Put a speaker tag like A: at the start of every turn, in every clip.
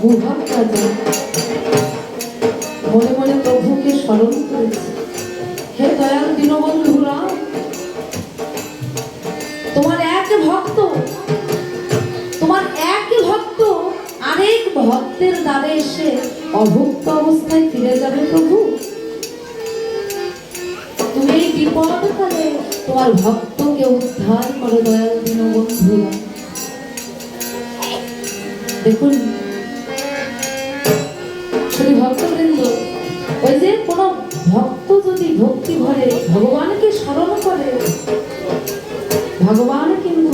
A: গুহার রাজা মনে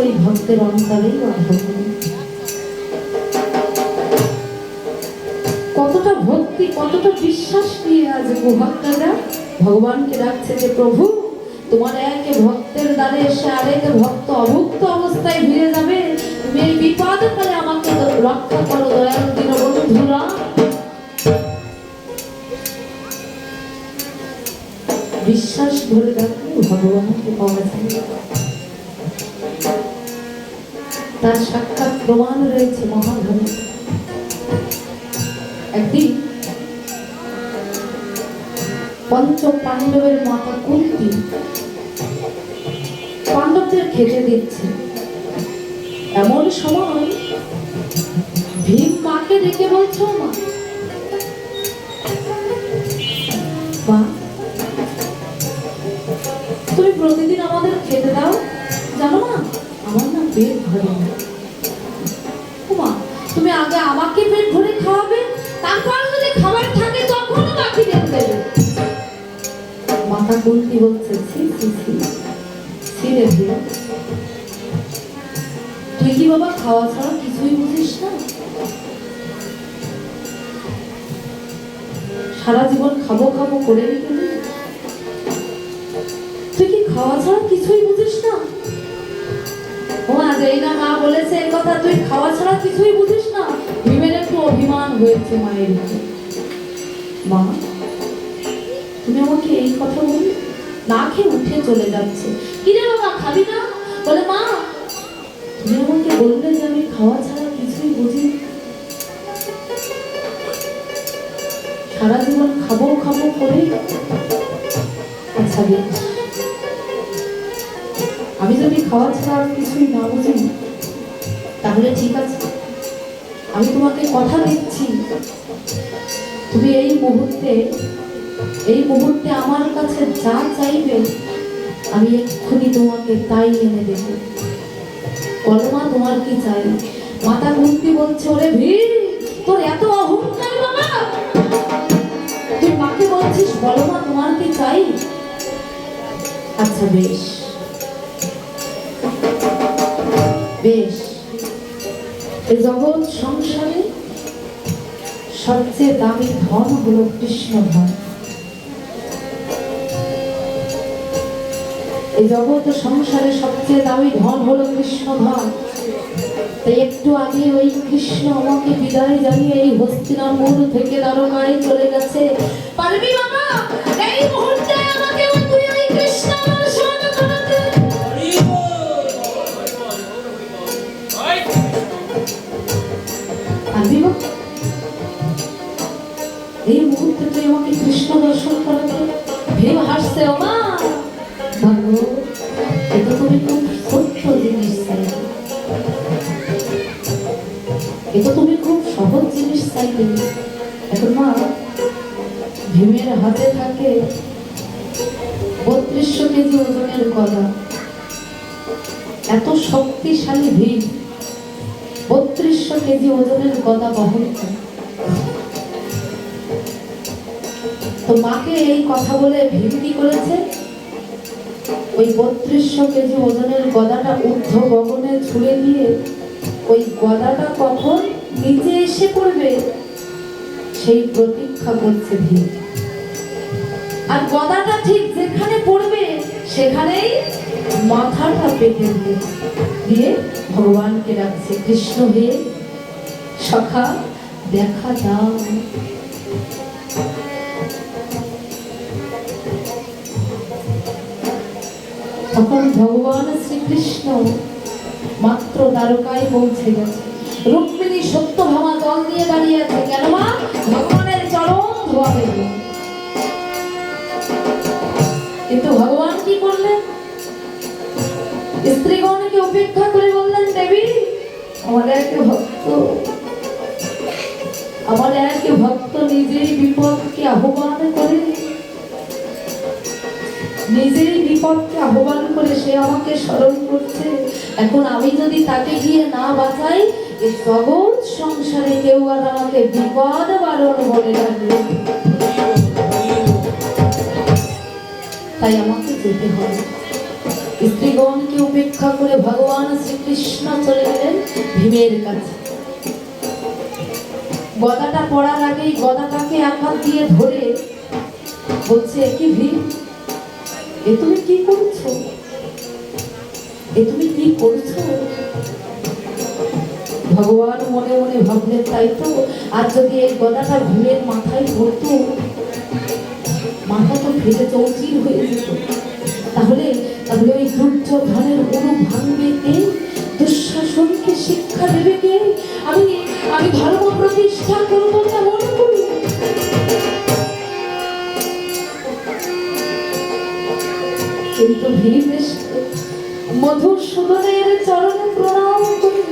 A: ওই ভক্তের অন্তরেই কতটা ভক্তি, কতটা বিশ্বাস নিয়ে আজ ভক্তরা ভগবানকে ডাকছে যে, প্রভু, তোমার এক ভক্তের দ্বারে এসে আরেক ভক্ত অভুক্ত অবস্থায় ফিরে যাবে। তুমি এই বিপদ কালে আমাকে রক্ষা করো, দয়াল দিন বন্ধুরা বিশ্বাস ধরে রাখলে ভগবানকে পাওয়া যায় তার সাক্ষাৎ প্রমাণ রয়েছে মহাভারত একদিন পঞ্চ পাণ্ডবের মাতা কুন্তি পাণ্ডবদের খেতে দিচ্ছে। এমন সময় ভীম মাকে ডেকে বলছো মা মা, তুমি প্রতিদিন আমাদের খেতে দাও, জানো না পেট ভরে। না তুমি আগে আমাকে পেট ভরে খাওয়াবে তারপর যদি খাবার থাকে তখন বাকিদের দেবে। মাথা কুলতি বলছে ছি ছি ছি। ছি রে তুই কি বাবা খাওয়া ছাড়া কিছুই বুঝিস না? সারা জীবন খাব খাব করে তুই কি খাওয়া ছাড়া কিছুই বুঝিস না ও মা যেই না মা বলেছে এই কথা তুই খাওয়া ছাড়া কিছুই বুঝিস না। ভীমের একটু অভিমান হয়েছে মায়ের মা, তুমি আমাকে এই কথা বলি না খেয়ে উঠে চলে যাচ্ছে। কি রে বাবা, খাবি না? বলে, মা, তুমি আমাকে বললে যে খাওয়া ছাড়া কিছুই বুঝি। সারা জীবন খাব খাব করে আচ্ছা বেশ। আমি যদি খাওয়া ছাড়া আর কিছুই না বুঝি, তাহলে ঠিক আছে। আমি তোমাকে কথা দিচ্ছি। তুমি এই মুহূর্তে এই মুহূর্তে আমার কাছে যা চাইবে, আমি এক্ষুনি তোমাকে তাই এনে দেব। কলমা তোমার কি চাই মাতা কুন্তি বলছে, ওরে ভিড়, তোর এত অহংকার বাবা! তুই মাকে বলছিস বলো মা তোমার কি চাই? আচ্ছা বেশ। এই জগৎ সংসারে সবচেয়ে দামি ধন হলো কৃষ্ণ ধন। এই জগৎ সংসারে সবচেয়ে দামি ধন হলো কৃষ্ণ ধন। তাই একটু আগে ওই কৃষ্ণ আমাকে বিদায় জানিয়ে এই হস্তিনাপুর থেকে দ্বারকায় চলে গেছে। পারবি বাবা? পারবি এই মুহূর্তে তুই আমাকে কৃষ্ণ দর্শন করাতে ভীম হাসছে তুমি খুব সহজ জিনিস মা, ভীমের হাতে থাকে এত শক্তিশালী ভীম বত্রিশশো কেজি ওজনের গদা বহন করে তো মাকে এই কথা বলে ভীম কি করেছে, ওই বত্রিশশো কেজি ওজনের গদাটা ঊর্ধ্ব গগনে ছুড়ে দিয়ে ওই গদাটা কখন নিচে এসে পড়বে, সেই প্রতীক্ষা করছে ভীম আর গদাটা ঠিক যেখানে পড়বে, সেখানেই মাথাটা পেতে দিয়ে ভগবানকে ডাকছে, কৃষ্ণ হে সখা, দেখা দাও। তখন ভগবান শ্রীকৃষ্ণ মাত্র দ্বারকায় পৌঁছে গেছে। রুক্মিণী সত্য সত্যভামা জল দিয়ে দাঁড়িয়ে আছে। কেন মা? ভগবানের চরণ ধোয়াবে। কিন্তু ভগবান কি করলেন? স্ত্রীগণকে উপেক্ষা করে বললেন, দেবী আমার এক ভক্ত ভক্ত নিজেই বিপদকে আহ্বান করে। নিজেই বিপদকে আহ্বান করে সে আমাকে স্মরণ করছে। এখন আমি যদি তাকে গিয়ে না বাঁচাই জগৎ সংসারে কেউ আর আমাকে বিপদ বারণ বলে তাই আমাকে যেতে হবে। স্ত্রীগণকে উপেক্ষা করে ভগবান শ্রীকৃষ্ণ চলে গেলেন ভীমের কাছে। গদাটা পড়ার আগেই গদাটাকে এক হাত দিয়ে ধরে বলছে কি ভীম এ তুমি কি করছ? এ তুমি কি করছ? ভগবান মনে মনে ভাবলেন, তাই তো, আর যদি এই গদাটা ভীমের মাথায় পড়তো, মাথা তো ফেটে চৌচির হয়ে যেত। তাহলে তাহলে ওই দুর্যোধনের অনু ভাঙবে কে? দুঃশাসনকে শিক্ষা দেবে কে? আমি আমি ধর্ম প্রতিষ্ঠা করব কেমন করি? কিন্তু এসে মধুসূদনের চরণে প্রণাম করে।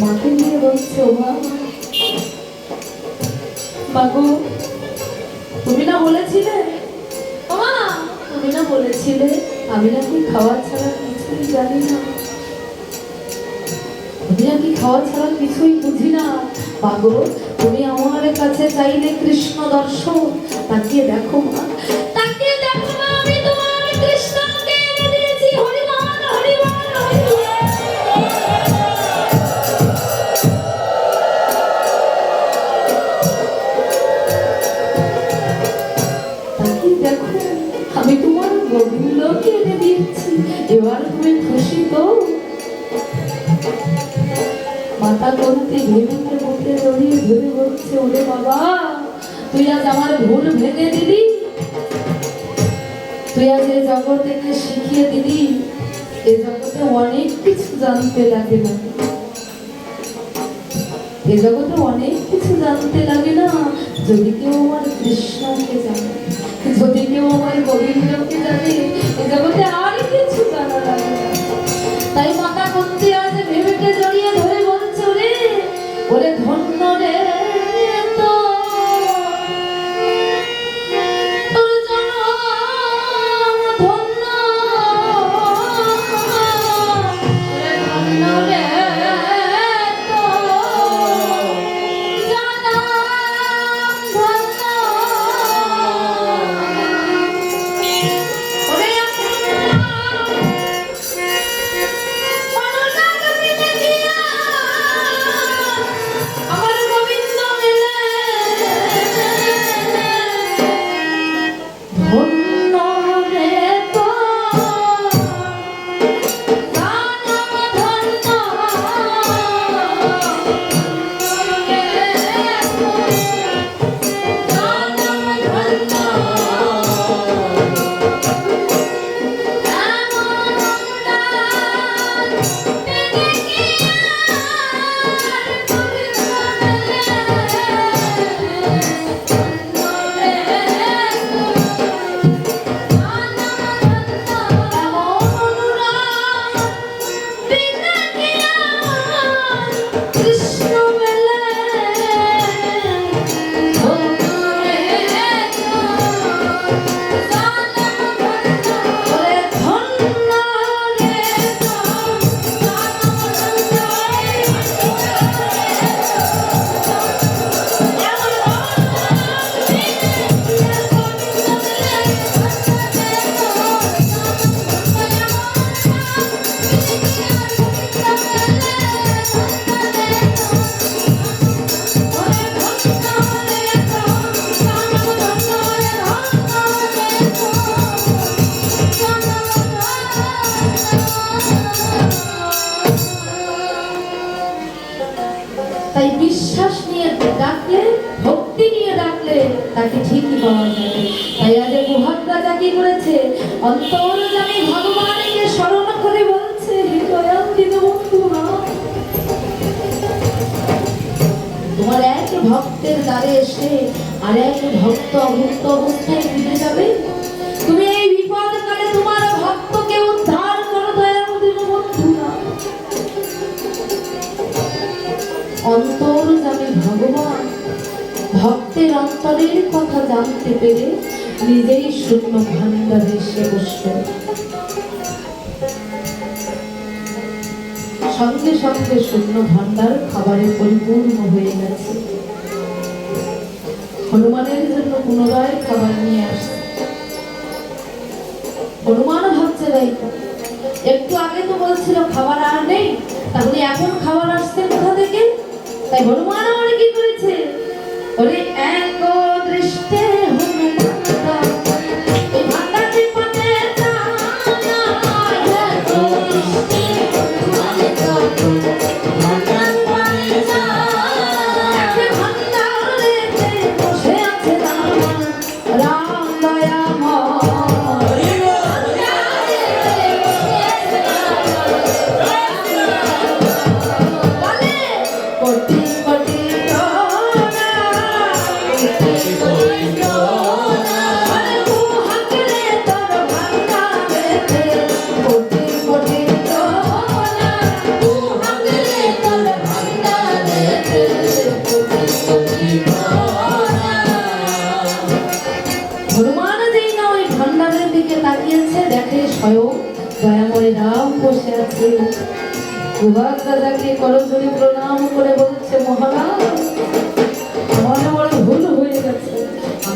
A: মাকে নিয়ে বলছে বাবু তুমি না বলেছিলে? তুমি না বলেছিলে? আমি নাকি খাওয়া ছাড়া কিছুই জানি না। আমি নাকি খাওয়া ছাড়া কিছুই বুঝি না বাবু তুমি আমার কাছে চাইলে কৃষ্ণ দর্শন। তাকিয়ে দেখো মা। বলছে ওরে বাবা, তুই আজ আমার ভুল ভেঙে দিলি। তুই আজ এই জগতেকে শিখিয়ে দিলি। এ জগতে অনেক কিছু জানতে লাগে না অন্তর জানি ভগবানকে স্মরণ করে বলছে হে দয়াল দীনবন্ধু রাম, তোমার এক ভক্তের দ্বারে এসে আর এক ভক্ত অভুক্ত অবস্থায় ফিরে যাবে? তুমি এই বিপদ কালে তোমার ভক্তকে উদ্ধার করো দয়ামুদির বন্ধুরা। অন্তর জানে ভগবান ভক্তের অন্তরের কথা জানতে পেরে নিজেই শূন্য ভান্ডারে এসে বসলেন সঙ্গে সঙ্গে শূন্য ভান্ডার খাবারে পরিপূর্ণ হয়ে গেছে। হনুমানের জন্য পুনরায় খাবার নিয়ে আসছে। হনুমান ভাবছে তাই একটু আগে তো বলছিল খাবার আর নেই, তাহলে এখন খাবার আসছে কোথা থেকে? তাই হনুমান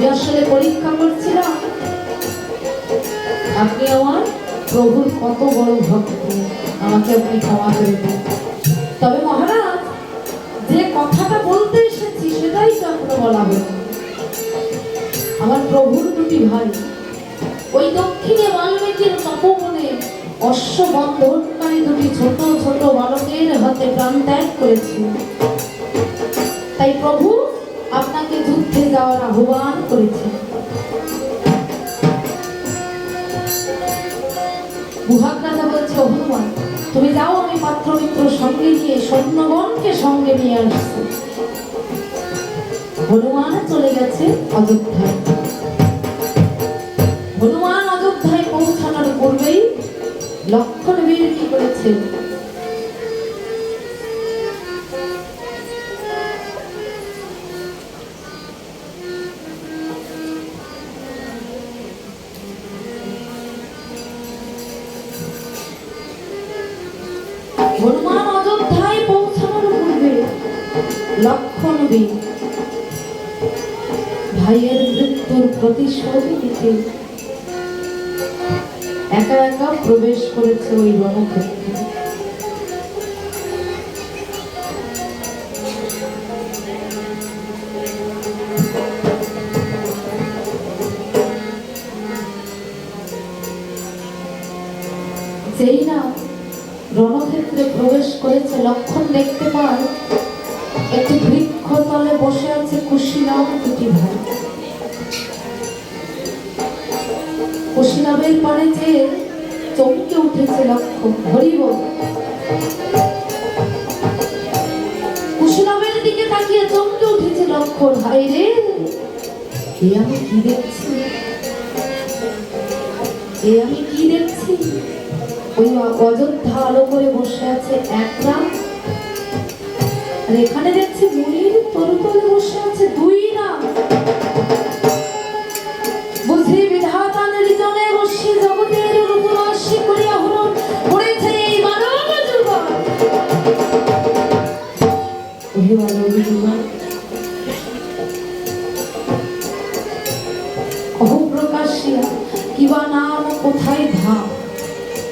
A: আমি আসলে পরীক্ষা করছিলাম। আপনি আমার প্রভুর কত বড় ভক্ত, আমাকে আপনি ক্ষমা করে দেন। তবে মহারাজ, যে কথাটা বলতে এসেছি, সেটাই তো এখনও বলা হয়নি আমার প্রভুর দুটি ভাই, ওই দক্ষিণে বাল্মীকির তপবনে অশ্ব বন্ধনকারী দুটি ছোট ছোট বালকের হাতে প্রাণ ত্যাগ করেছে। তাই প্রভু আপনাকে যুদ্ধে যাওয়ার আহ্বান করেছে। হনুমান তুমি যাও, আমি পাত্র মিত্র সঙ্গে নিয়ে সৈন্যগণকে সঙ্গে নিয়ে আসছি। হনুমান চলে গেছে অযোধ্যায়। যেই না রণক্ষেত্রে প্রবেশ করেছে, লক্ষণ দেখতে পায় একটি বৃক্ষ তলে বসে আছে কুশীলব দুটি ভাই। কুশীলবের পরে যে চমকে উঠেছে লক্ষণ হরিব কুশীলবের দিকে তাকিয়ে চমকে উঠেছে লক্ষণ হাই রে! এ আমি কি দেখছি? এ আমি কি দেখছি? ওই অযোধ্যা আলো করে বসে আছে এক রাম আর এখানে দেখছি মুনির তরুতলে বসে আছে দুই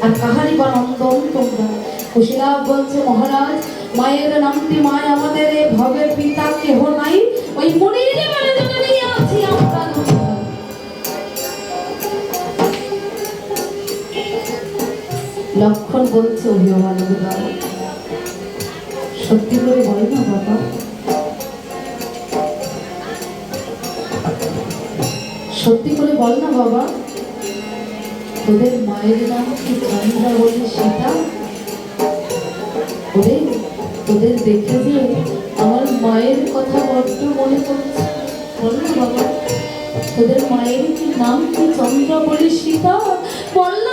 A: আর কাহারি বা নন্দন তোমরা কুশিলাভ বলছে, মহারাজ, মায়ের নামটি মায় আমাদের, এ ভবের পিতা কেহ নাই। ওই মুনির লক্ষণ বলছে, অভিমান সত্যি করে বল না বাবা। সত্যি করে বল না বাবা। তোদের মায়ের নাম কি চন্দ্রা বলে সীতা ওরে তোদের দেখে যে আমার মায়ের কথা বড্ড মনে পড়ছে। বল না বাবা তোদের মায়ের কি নাম কি চন্দ্রা বলে সীতা বল না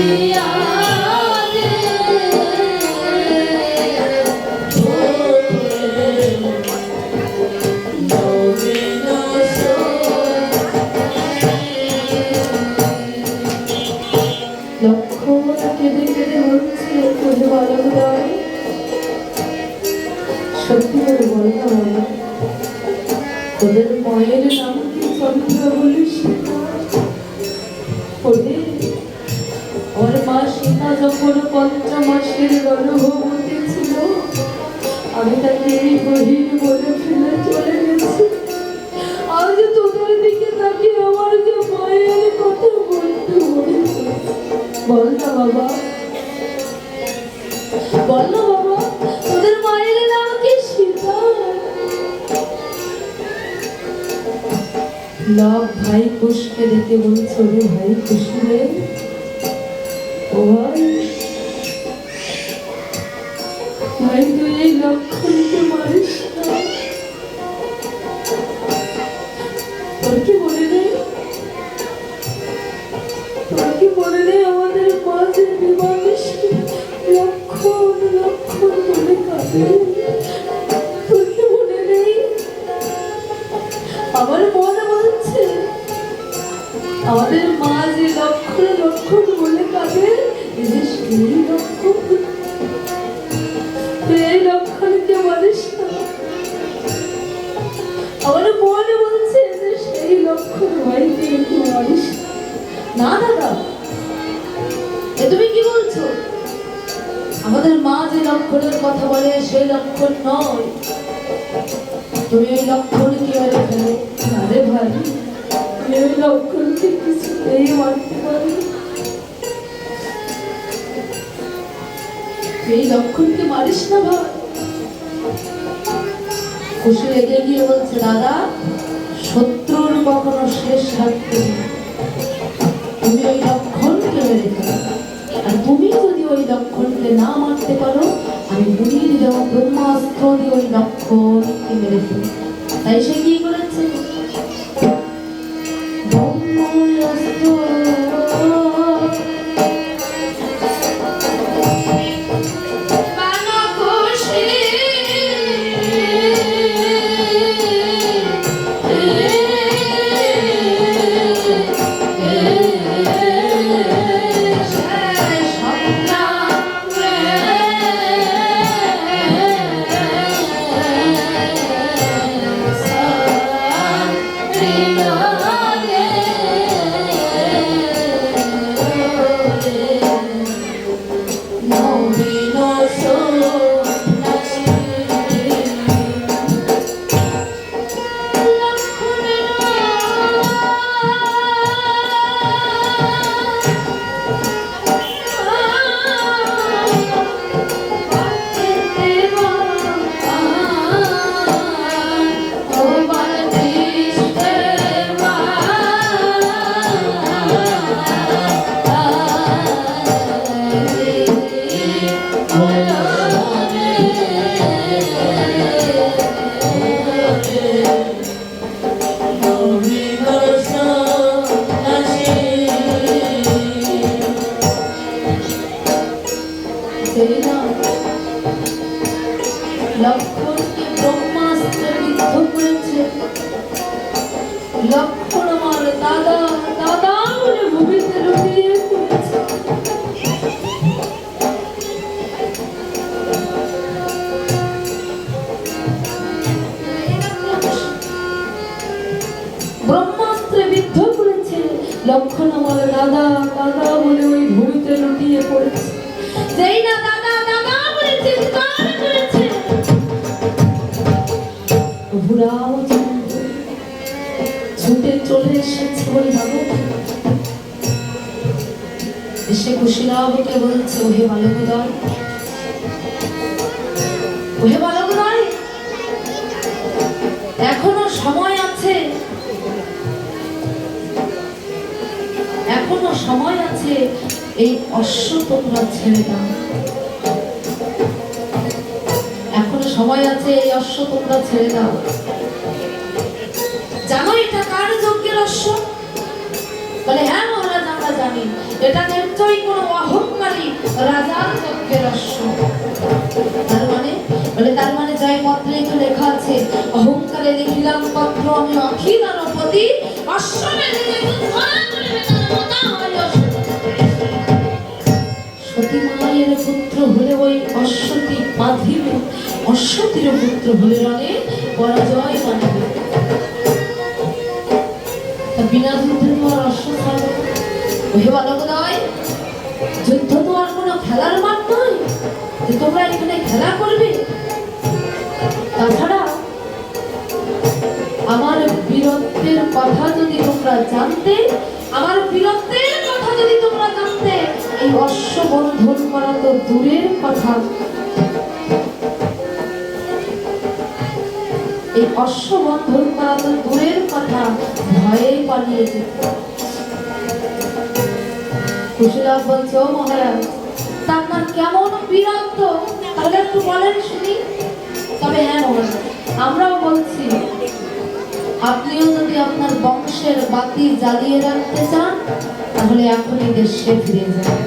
A: Hallelujah. লব ভাই কুশকে দেখে বলছো রে ভাই খুশি রে ও না দাদা এ তুমি কি বলছো? আমাদের মা যে লক্ষণের কথা বলে সেই লক্ষণ নয়। তুমি ওই লক্ষণ কি আর ফেলো আরে ভাই। আমি ওই লক্ষণকে কিছুতেই মারতে পারি। এই লক্ষণকে মারিস না ভাই। খুশি লেগে গিয়ে বলছে দাদা শত্রুর কখনো শেষ নেই। তুমি ওই লক্ষণকে মেরে আর তুমি যদি ওই লক্ষণকে না মারতে পারো, আমি মুনির দেওয়া ব্রহ্মাস্ত্র দিয়ে ওই লক্ষণকে মেরে তাই সে কি করেছে? ওহে বালকদয়? ওহে বালকদয়, এখনও সময় আছে। এখনও সময় আছে এই অশ্ব তোমরা ছেড়ে দাও এখনও সময় আছে এই অশ্ব তোমরা ছেড়ে দাও জানো এটা কার যজ্ঞের অশ্ব? বলে হ্যাঁ আমরা জানি এটা নিশ্চয়ই কোনো অহংকারী রাজার যজ্ঞের অশ্ব তার মানে বলে তার মানে জয় পত্রে তো লেখা আছে, অহংকারে লিখিলাম পত্র আমি অখিল অশ্ব। সতী মায়ের পুত্র হলে ওই অশ্বতী বাঁধিবে অশ্বতীর পুত্র হলে রণে পরাজয় মানিবে বিনা যুদ্ধে তোমার অশ্ব। ওহে বালকদয় যুদ্ধ তো আর কোনো খেলার মাঠ নয় তোমরা এখানে খেলা করবে। তাছাড়া আমার বীরত্বের কথা যদি তোমরা জানতে, আমার বীরত্বের কথা যদি তোমরা জানতে, এই অশ্ব বন্ধন দূরের কথা। এই অশ্ব বন্ধন করা তো দূরের কথা, ভয়ে পালিয়ে যেত। কুশীলভ বলছে, ও মহারাজ তা আপনার কেমন বীরত্ব তাহলে একটু বলেন শুনি। তবে হ্যাঁ মহারাজ, আমরাও বলছি, আপনিও যদি আপনার বংশের বাতি জ্বালিয়ে রাখতে চান, তাহলে এখনই দেশে ফিরে যান।